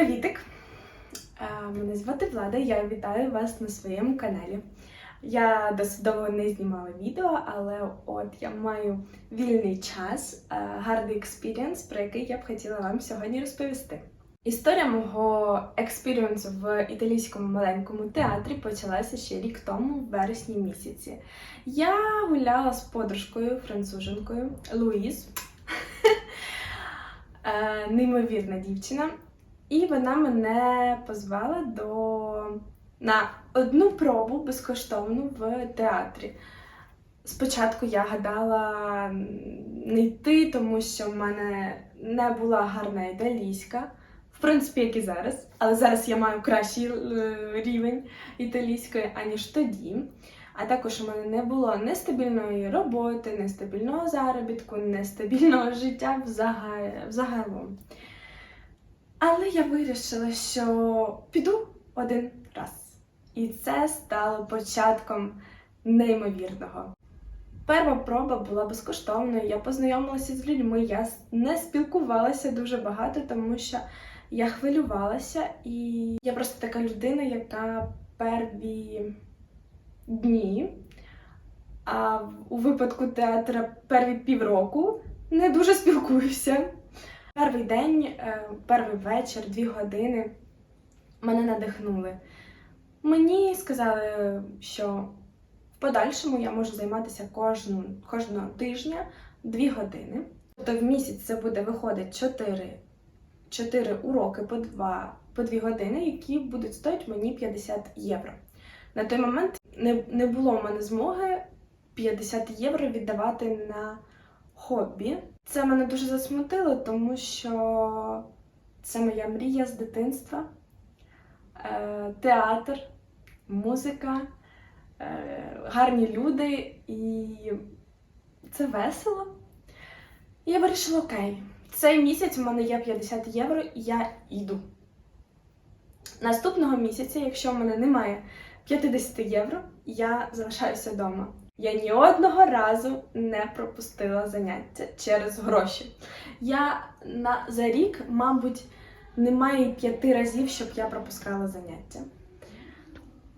Привітик! Е, Мене звати Влада, я вітаю вас на своєму каналі. Я досить не знімала відео, але от я маю вільний час, е, гарний експірієнс, про який я б хотіла вам сьогодні розповісти. Історія мого експірієнсу в італійському маленькому театрі почалася ще рік тому, в вересні місяці. Я гуляла з подружкою француженкою Луїз. Е, Неймовірна дівчина. І вона мене позвала до на одну пробу безкоштовну в театрі. Спочатку я гадала не йти, тому що в мене не була гарна італійська, в принципі, як і зараз. Але зараз я маю кращий е, рівень італійської, аніж тоді. А також у мене не було нестабільної роботи, нестабільного заробітку, нестабільного життя взага- взагалом. Але я вирішила, що піду один раз. І це стало початком неймовірного. Перша проба була безкоштовною, я познайомилася з людьми, я не спілкувалася дуже багато, тому що я хвилювалася, і я просто така людина, яка перві дні, а у випадку театра перві півроку не дуже спілкуюся. Перший день, е, перший вечір, дві години мене надихнули. Мені сказали, що в подальшому я можу займатися кожну, кожного тижня дві години. Тобто в місяць це буде виходить 4, 4 уроки по 2, по 2 години, які будуть стоїти мені 50 євро. На той момент не, не було в мене змоги 50 євро віддавати на хобі. Це мене дуже засмутило, тому що це моя мрія з дитинства. Е, театр, музика, е, гарні люди, і це весело. І я вирішила, окей, цей місяць в мене є 50 євро, і я йду. Наступного місяця, якщо в мене немає 50 євро, я залишаюся вдома. Я ні одного разу не пропустила заняття через гроші. Я на, за рік, мабуть, немає п'яти разів, щоб я пропускала заняття.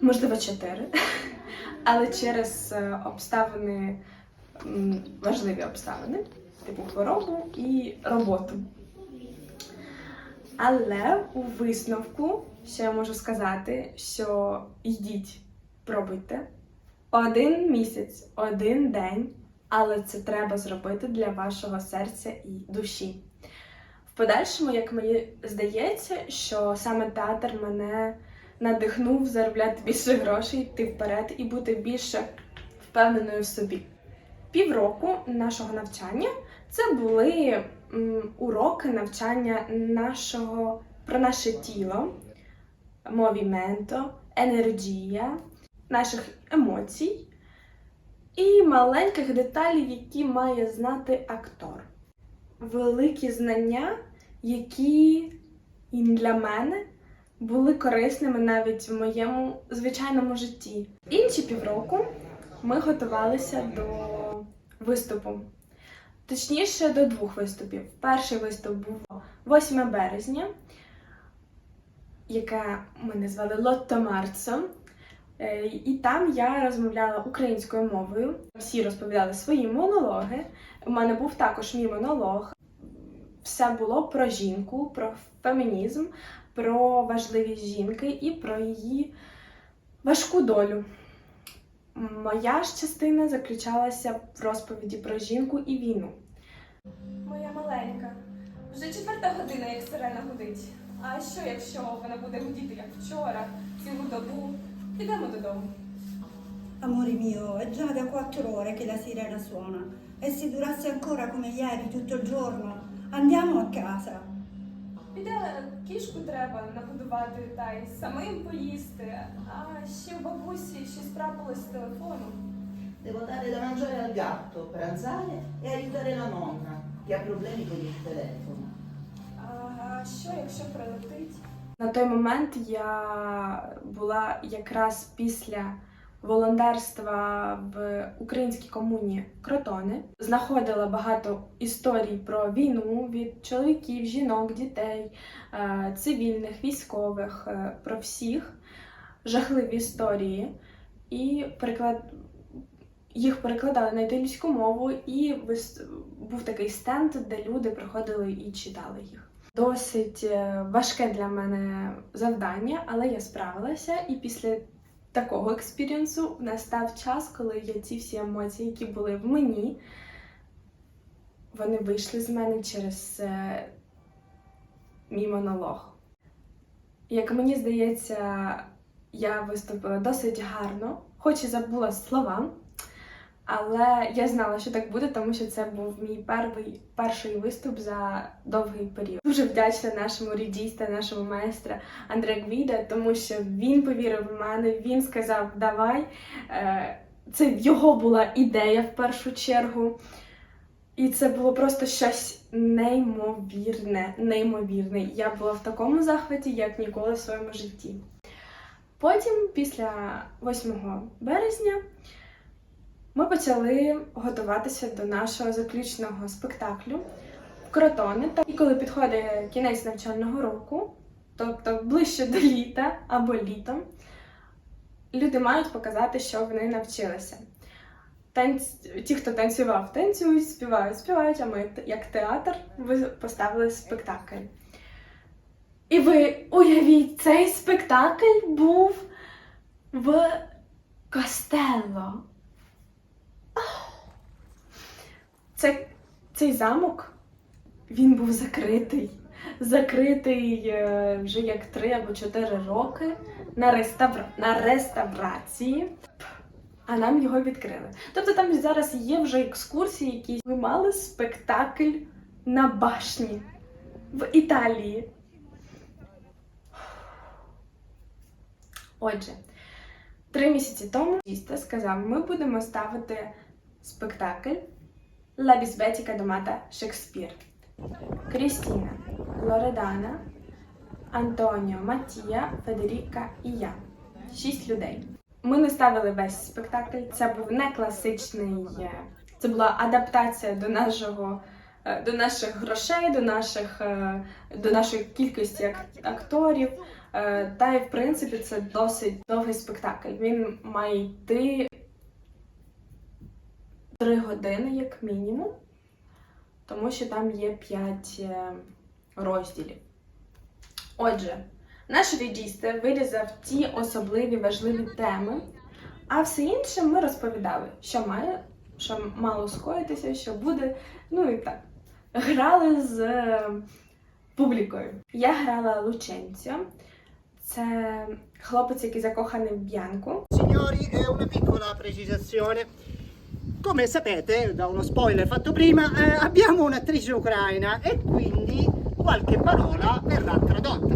Можливо, чотири. Але через е, обставини, важливі обставини, типу хворобу і роботу. Але у висновку ще я можу сказати, що йдіть, пробуйте. Один місяць, один день, але це треба зробити для вашого серця і душі. В подальшому, як мені здається, що саме театр мене надихнув заробляти більше грошей, йти вперед і бути більше впевненою в собі. Півроку нашого навчання це були уроки навчання нашого про наше тіло, мовіменто, енергія, наших емоцій і маленьких деталей, які має знати актор. Великі знання, які і для мене були корисними навіть в моєму звичайному житті. Інші півроку ми готувалися до виступу. Точніше, до двох виступів. Перший виступ був 8 березня, яке ми назвали Лотто Марцо. Е, І там я розмовляла українською мовою. Всі розповідали свої монологи. У мене був також мій монолог. Все було про жінку, про фемінізм, про важливість жінки і про її важку долю. Моя ж частина заключалася в розповіді про жінку і війну. Моя маленька, вже четверта година, як сирена гудить. А що, якщо вона буде гудіти, як вчора, цілу добу? Підемо додому. Amore mio, è già da quattro ore che la sirena suona e se durasse ancora come ieri tutto il giorno, andiamo a casa. Піде кішку треба нагодувати та й самим поїсти. А ще в бабусі щось трапилось з телефоном. Devo dare da mangiare al gatto, pranzare e aiutare la nonna che ha problemi con il telefono. А що, якщо прилетить? На той момент я була якраз після волонтерства в українській комуні Кротони. Знаходила багато історій про війну від чоловіків, жінок, дітей, е, цивільних, військових, е, про всіх жахливі історії. І переклад... їх перекладали на італійську мову, і був такий стенд, де люди приходили і читали їх. Досить е, важке для мене завдання, але я справилася. І після такого експірієнсу настав час, коли я ці всі емоції, які були в мені, вони вийшли з мене через е, мій монолог. Як мені здається, я виступила досить гарно, хоч і забула слова, але я знала, що так буде, тому що це був мій перший, перший виступ за довгий період. Дуже вдячна нашому рідіста, нашому майстра Андре Гвіда, тому що він повірив в мене, він сказав Давай. Е, Це його була ідея в першу чергу. І це було просто щось неймовірне, неймовірне. Я була в такому захваті, як ніколи в своєму житті. Потім, після 8 березня, ми почали готуватися до нашого заключного спектаклю Кротони. І коли підходить кінець навчального року, тобто ближче до літа або літом, люди мають показати, що вони навчилися. Танць... Ті, хто танцював, танцюють, співають, співають, а ми, як театр, ви поставили спектакль. І ви уявіть, цей спектакль був в Костелло. Це, цей замок, він був закритий. Закритий е, вже як три або чотири роки на, реставра... на реставрації, а нам його відкрили. Тобто там зараз є вже екскурсії, які ми мали спектакль на башні в Італії. Отже, три місяці тому Тіста сказав, ми будемо ставити спектакль La bisbetica domata Шекспір. Крістіна, Лоредана, Антоніо, Матія, Федеріка і я. Шість людей. Ми не ставили весь спектакль. Це був не класичний, е, це була адаптація до нашого. е, До наших грошей, до наших е, до нашої кількості ак- акторів, та й в принципі це досить довгий спектакль. Він має йти три години, як мінімум, тому що там є п'ять е, розділів. Отже, наш режисер вирізав ті особливі важливі теми, а все інше ми розповідали, що має, що мало скоїтися, що буде, ну і так. Грали з е, публікою. Я грала Лученцьо. Це хлопець, який закоханий в Б'янку. Signori, eh, una piccola precisazione. Come sapete, da uno spoiler fatto prima, eh, abbiamo un'attrice ucraina e quindi qualche parola verrà tradotta.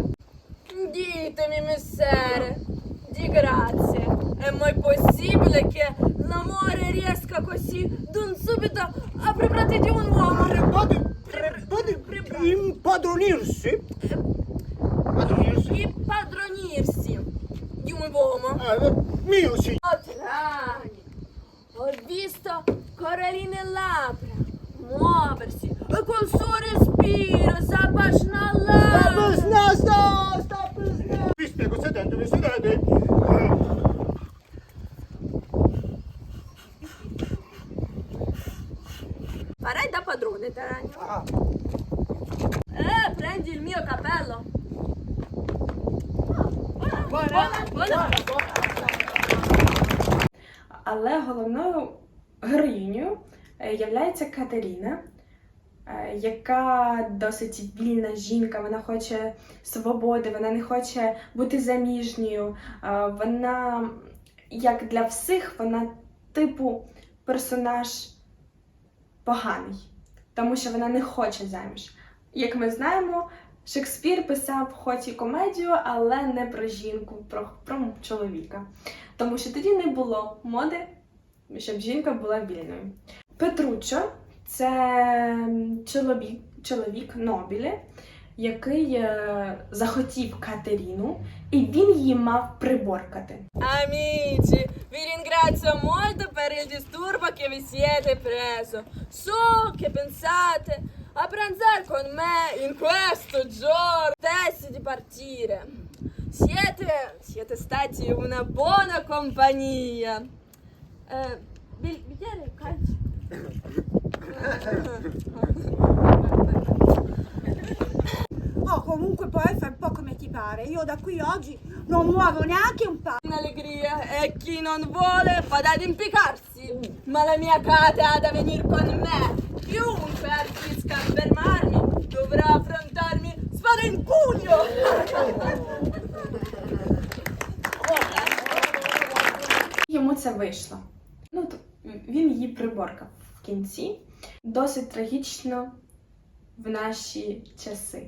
Ditemi, messere, di grazie. È mai possibile che l'amore riesca così d'un subito a privarti di un uomo? Impadronirsi? Padronirsi? E padronirsi di un uomo? Eh, mio sì. Oh, ho visto coralline labbra muoversi e col suo respiro s'abbasciano all'aria. No, sto, sto, Vi spiego sedendovi, sedete. Farai da padrone, Trani. Ah, Eh, prendi il mio cappello. Buona, buona. Але головною героїнею е, являється Катерина, е, яка досить вільна жінка. Вона хоче свободи, вона не хоче бути заміжньою. Е, Вона, як для всіх, вона типу персонаж поганий, тому що вона не хоче заміж. Як ми знаємо, Шекспір писав хоч і комедію, але не про жінку, про, про чоловіка. Тому що тоді не було моди, щоб жінка була вільною. Петручо це чоловік, чоловік Нобілі, який е, захотів Катерину, і він її мав приборкати. Vi ringrazio molto per il disturbo che vi siete. So a pranzare con me in questo giorno stesso di partire. Siete, siete stati una buona compagnia. Eh, bigliere, calcio. Oh, comunque poi fai un po' come ti pare. Io da qui oggi non muovo neanche un passo. In allegria e chi non vuole fa da impiccarsi. Ma la mia Kate ha da venire con me. Chiunque arbitrisca a fermarmi dovrà affrontarmi spada in pugno. Йому це вийшло. Ну, то він її приборкав в кінці. Досить трагічно в наші часи.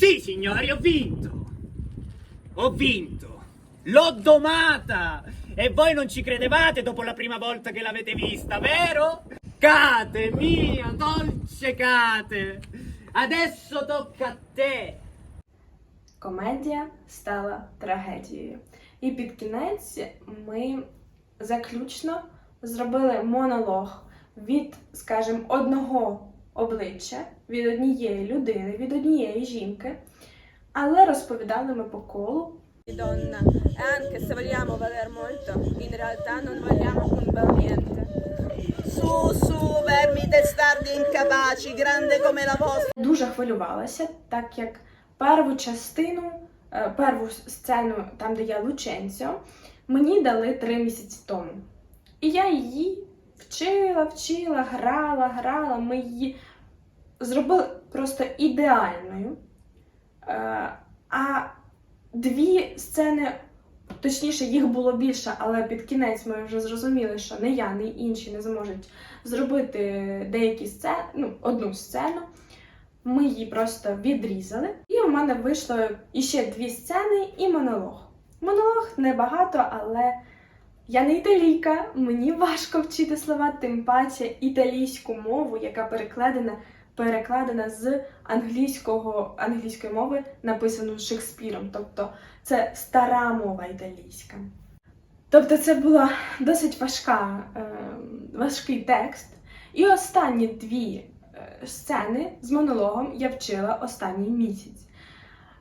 Sì, signori, ho vinto! Ho vinto! L'ho domata! E voi non ci credevate dopo la prima volta che l'avete vista, vero? Cate, mia, dolce Cate! Adesso tocca a te! комедія стала трагедією. І під кінець ми заключно зробили монолог від, скажімо, одного обличчя, від однієї людини, від однієї жінки, але розповідали ми по колу. Donna, anche se vogliamo valer molto, in realtà non vogliamo un bel niente. Su, su, vermi testardi incapaci, grande come la vostra. Дуже хвилювалася, так як перву частину, е, перву сцену, там, де я Лученцьо, мені дали три місяці тому. І я її вчила, вчила, грала, грала. Ми її зробили просто ідеальною. Е, А дві сцени, точніше, їх було більше, але під кінець ми вже зрозуміли, що не я, не інші не зможуть зробити деякі сцени, ну, одну сцену. Ми її просто відрізали, і у мене вийшло іще дві сцени і монолог. Монолог небагато, але я не італійка, мені важко вчити слова, тим паче італійську мову, яка перекладена, перекладена з англійського англійської мови, написану Шекспіром. Тобто це стара мова італійська. Тобто це була досить важка, е, важкий текст. І останні дві е, сцени з монологом я вчила останній місяць.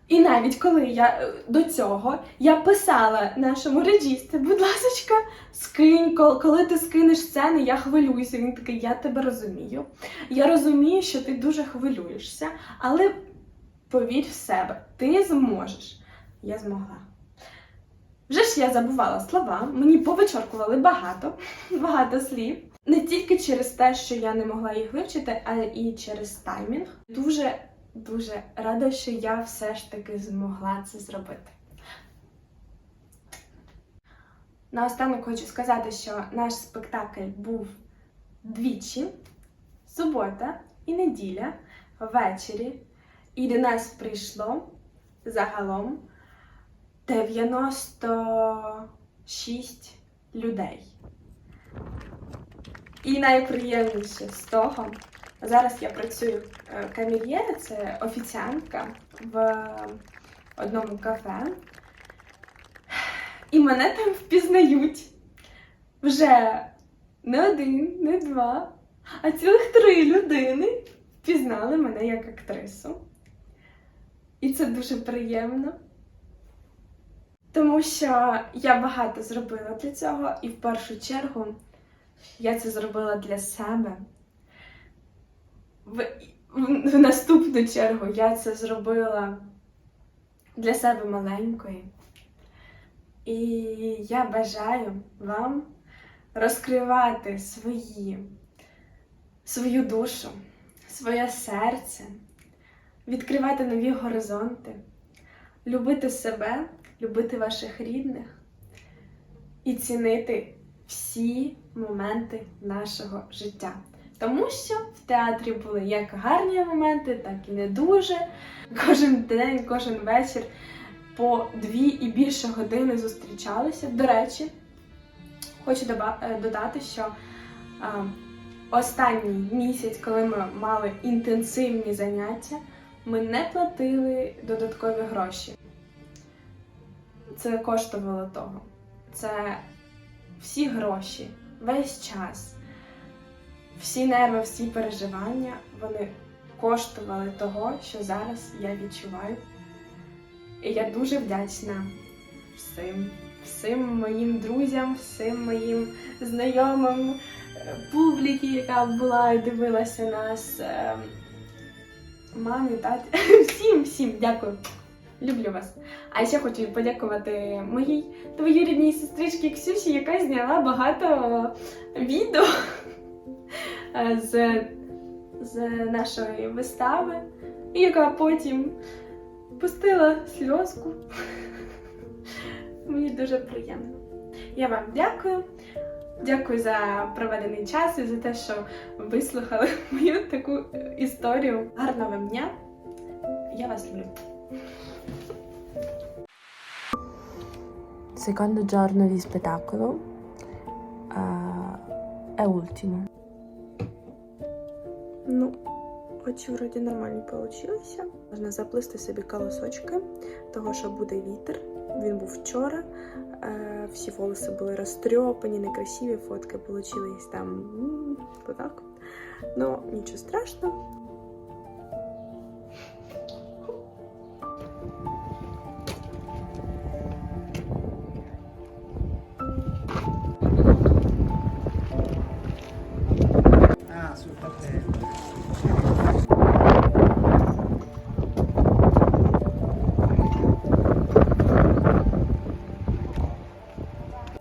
І навіть коли я е, до цього я писала нашому реджісті, будь ласка, скинь, коли ти скинеш сцени, я хвилююся. Він такий, я тебе розумію. Я розумію, що ти дуже хвилюєшся, але повір в себе, ти зможеш. Я змогла. Вже ж я забувала слова, мені повичоркували багато, багато слів. Не тільки через те, що я не могла їх вивчити, але і через таймінг. Дуже дуже рада, що я все ж таки змогла це зробити. Наостанок хочу сказати, що наш спектакль був двічі: субота і неділя ввечері. І до нас прийшло загалом 96 людей. І найприємніше з того, зараз я працюю е, камер'єр, це офіціантка в одному кафе. І мене там впізнають вже не один, не два, а цілих три людини впізнали мене як актрису. І це дуже приємно. Тому що я багато зробила для цього, і в першу чергу я це зробила для себе. В, в, наступну чергу я це зробила для себе маленької. І я бажаю вам розкривати свої, свою душу, своє серце, відкривати нові горизонти, любити себе, любити ваших рідних і цінити всі моменти нашого життя. Тому що в театрі були як гарні моменти, так і не дуже. Кожен день, кожен вечір по дві і більше години зустрічалися. До речі, хочу е, додати, що останній місяць, коли ми мали інтенсивні заняття, Ми не платили додаткові гроші. Це коштувало того. Це всі гроші, весь час, всі нерви, всі переживання, вони коштували того, що зараз я відчуваю. І я дуже вдячна всім, всім моїм друзям, всім моїм знайомим, е, публіки, яка була і дивилася нас, е, мамі, таті, всім, всім дякую. Люблю вас. А ще хочу подякувати моїй двоюрідній сестричці Ксюші, яка зняла багато відео з, з нашої вистави, яка потім пустила сльозку. Мені дуже приємно. Я вам дякую. Дякую за проведений час і за те, що вислухали мою таку історію. Гарного вам дня! Я вас люблю. Secondo giorno di spettacolo eh, è ultimo. Ну, очі вроді нормально вийшли. Можна заплисти собі колосочки, того що буде вітер. Він був вчора. Е, всі волоси були розтрьопані, некрасиві фотки вийшли там. Отак. Ну, нічого страшного.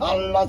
Allah